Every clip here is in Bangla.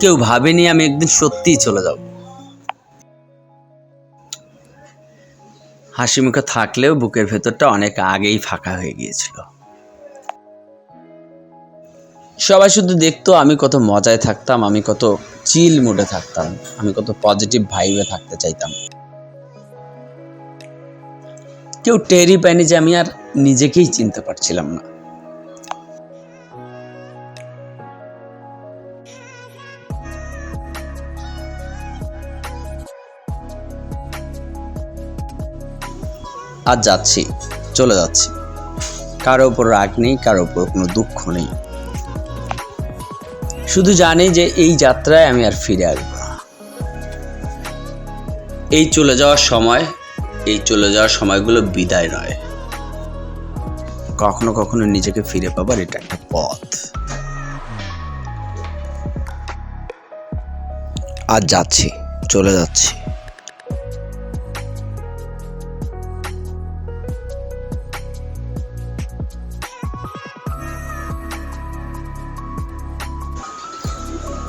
কেউ ভাবেনি আমি একদিন সত্যিই চলে যাব। হাসি মুখে থাকলেও বুকের ভেতরটা অনেক আগেই ফাঁকা হয়ে গিয়েছিল। সবাই শুধু দেখতো আমি কত মজায় থাকতাম, আমি কত চিল মুডে থাকতাম, আমি কত পজিটিভ ভাইবে থাকতে চাইতাম। কেউ টেরই পায়নি যে আমি আর নিজেকেই চিনতে পারছিলাম না। আজ যাচ্ছি, চলে যাচ্ছি। কারও উপর রাগ নেই, কারও উপর কোনো দুঃখ নেই। শুধু জানি যে এই যাত্রায় আমি আর ফিরে আসব না। এই চলে যাওয়ার সময়, এই চলে যাওয়ার সময়গুলো বিদায় নয়। কখনো কখনো নিজেকে ফিরে পাবার এটা একটা পথ। আজ যাচ্ছি, চলে যাচ্ছি।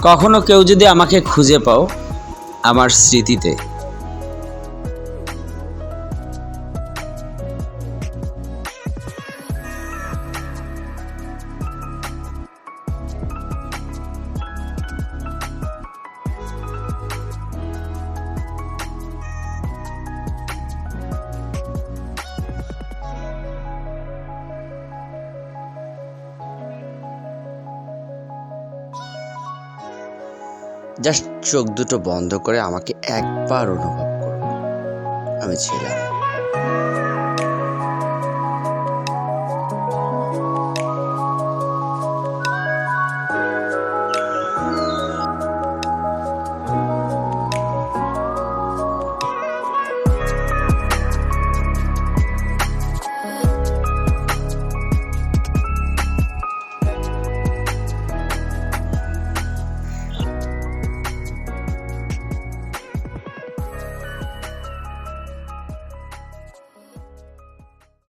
কখনো কেউ যদি আমাকে খুঁজে পাও আমার স্মৃতিতে। জাস্ট চোখ দুটো বন্ধ করে আমাকে একবার অনুভব করো। আমি ছিলাম